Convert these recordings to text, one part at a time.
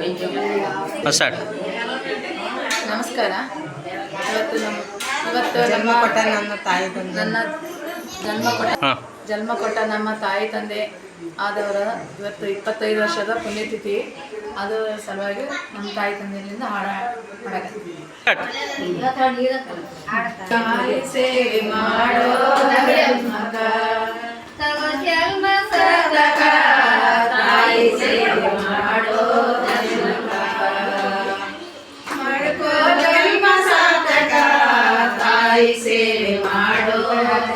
Start ನಮಸ್ಕಾರ. ಇವತ್ತು ನಮ್ಮ ಇವತ್ತು ನಮ್ಮ ಕೊಟ್ಟ ನನ್ನ ತಾಯಿ ತಂದೆ. ನನ್ನ ಜನ್ಮ ಕೊಟ್ಟ ಜನ್ಮ ಕೊಟ್ಟ ನಮ್ಮ ತಾಯಿ ತಂದೆ ಆದವರ ಇವತ್ತು ಇಪ್ಪತ್ತೈದು ವರ್ಷದ ಪುಣ್ಯತಿಥಿ. ಅದರ ಸಲುವಾಗಿ ನಮ್ಮ ತಾಯಿ ತಂದೆಯಿಂದ ಹಾಡ ಹಾಡಿ ಮಾಡೋ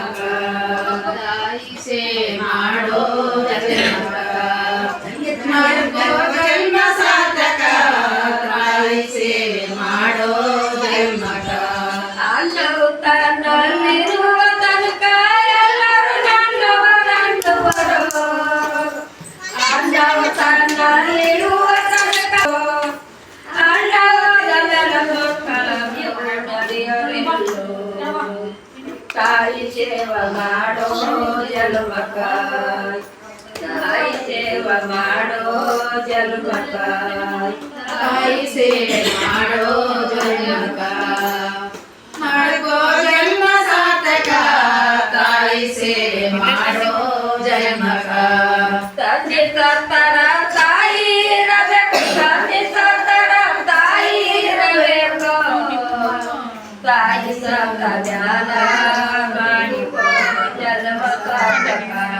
Amen. ತಾಯಿ ಸೇವೆ ಮಾಡೋ ಜನ್ಮಕ ತಾಯಿ ಸೇವೆ ಮಾಡೋ ಜನ್ಮಕ ತಾಯಿ ಸೇವೆ ಮಾಡೋ जलमका जलमका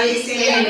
Padre celestial.